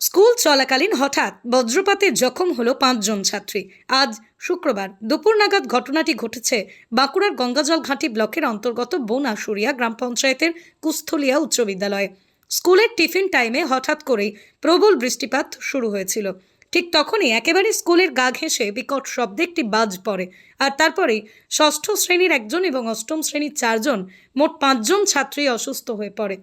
School চলাকালীন হঠাৎ বজ্রপাতে জখম হলো পাঁচজন ছাত্রী। আজ শুক্রবার দুপুর নাগাদ ঘটনাটি ঘটেছে বাঁকুড়ার গঙ্গাজল ঘাঁটি ব্লকের অন্তর্গত বোনাশুরিয়া গ্রাম পঞ্চায়েতের কুস্থলিয়া উচ্চ বিদ্যালয়ে। স্কুলের টিফিন টাইমে হঠাৎ করেই প্রবল বৃষ্টিপাত শুরু হয়েছিল। ঠিক তখনই একেবারে স্কুলের গা ঘেঁষে বিকট শব্দে একটি বাজ পড়ে আর তারপরেই ষষ্ঠ শ্রেণির একজন এবং অষ্টম শ্রেণির চারজন, মোট পাঁচজন ছাত্রী অসুস্থ হয়ে পড়ে।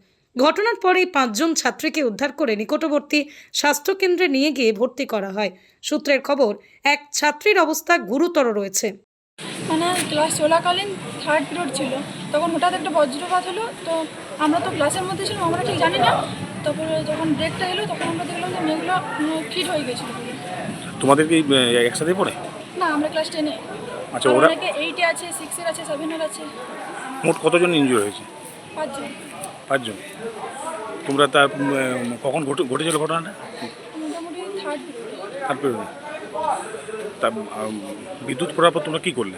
ঘটনার পরেই পাঁচজন ছাত্রীকে উদ্ধার করে নিকটবর্তী স্বাস্থ্যকেন্দ্রে নিয়ে গিয়ে ভর্তি করা হয়। সূত্রের খবর এক ছাত্রীর অবস্থা গুরুতর রয়েছে। মানে ক্লাস চলাকালীন থার্ড পিরিয়ড ছিল। তখন হঠাৎ একটা বজ্রপাত হলো। তো আমরা তো ক্লাসের মধ্যে ছিলাম আমরা ঠিক জানি না। তারপরে যখন ব্রেকটা এলো তখন আমরা দেখলাম যে মেঘগুলো ফিট হয়ে গেছিল। তোমাদের কি একসাথে পড়ে? না আমরা ক্লাস টেনে আচ্ছা ওরা এইটে আছে সিক্সের আছে সেভেনের আছে। মোট কতজন ইনজুর হয়েছে? পাঁচজন। পাঁচজন। তোমরা তা কখন ঘটে ঘটেছিল ঘটনাটা? মোটামুটি থার্ড পিরিয়ডে তা বিদ্যুৎ পড়ার পর তোমরা কী করলে?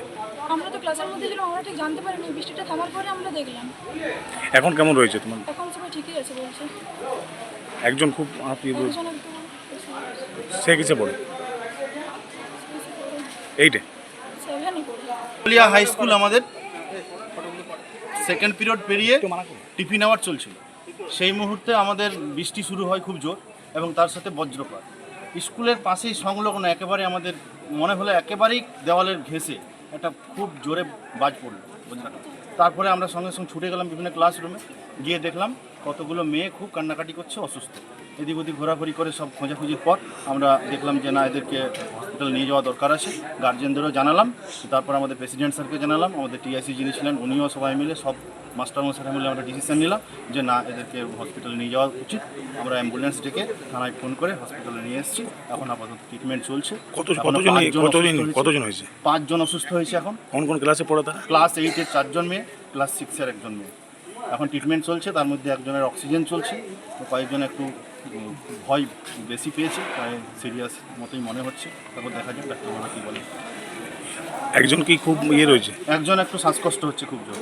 আমরা তো ক্লাসের মধ্যে ছিলাম আমরা ঠিক জানতে পারিনি। বৃষ্টিটা থামার পরে আমরা দেখলাম। এখন কেমন রয়েছে তোমার? এখন সবাই ঠিকই আছে বলছে। একজন খুব আপনি একজন সে কিসে পড়ে? এইটে। হাই স্কুল আমাদের। সেকেন্ড পিরিয়ড পেরিয়ে টিফিন আওয়ার চলছিল। সেই মুহূর্তে আমাদের বৃষ্টি শুরু হয় খুব জোর এবং তার সাথে বজ্রপাত। স্কুলের পাশেই সংলগ্ন একেবারে আমাদের মনে হলো একেবারেই দেওয়ালের ঘেঁষে একটা খুব জোরে বাজ পড়ল বজ্রাঘাত তারপরে আমরা সঙ্গে সঙ্গে ছুটে গেলাম বিভিন্ন ক্লাসরুমে গিয়ে দেখলাম কতগুলো মেয়ে খুব কান্নাকাটি করছে অসুস্থ। এদিক ওদিক ঘোরাঘুরি করে সব খোঁজাখুঁজির পর আমরা দেখলাম যে না এদেরকে হসপিটাল নিয়ে যাওয়া দরকার আছে। গার্জেনদেরও জানালাম তারপর আমাদের প্রেসিডেন্ট স্যারকে জানালাম আমাদের টিআইসি যিনি ছিলেন উনিও সবাই মিলে সব মাস্টারমশাই মিলে আমরা ডিসিশন নিলাম যে না এদেরকে হসপিটালে নিয়ে যাওয়া উচিত। আমরা অ্যাম্বুলেন্স ডেকে থানায় ফোন করে হসপিটালে নিয়ে এসেছি। এখন আপাতত ট্রিটমেন্ট চলছে। কতজন কতজন হয়েছে। কতজন হয়েছে? পাঁচজন অসুস্থ হয়েছে এখন। কোন কোন ক্লাসে পড়ে তারা? ক্লাস এইটের চারজন মেয়ে ক্লাস সিক্সের একজন মেয়ে। এখন ট্রিটমেন্ট চলছে তার মধ্যে একজনের অক্সিজেন চলছে তো কয়েকজন একটু ভয় বেশি পেয়েছে তাই সিরিয়াস মতোই মনে হচ্ছে। তারপর দেখা যাক ডাক্তারবাবু কী বলে। একজন কি খুব ইয়ে রয়েছে? একজন একটু শ্বাসকষ্ট হচ্ছে খুব জোর।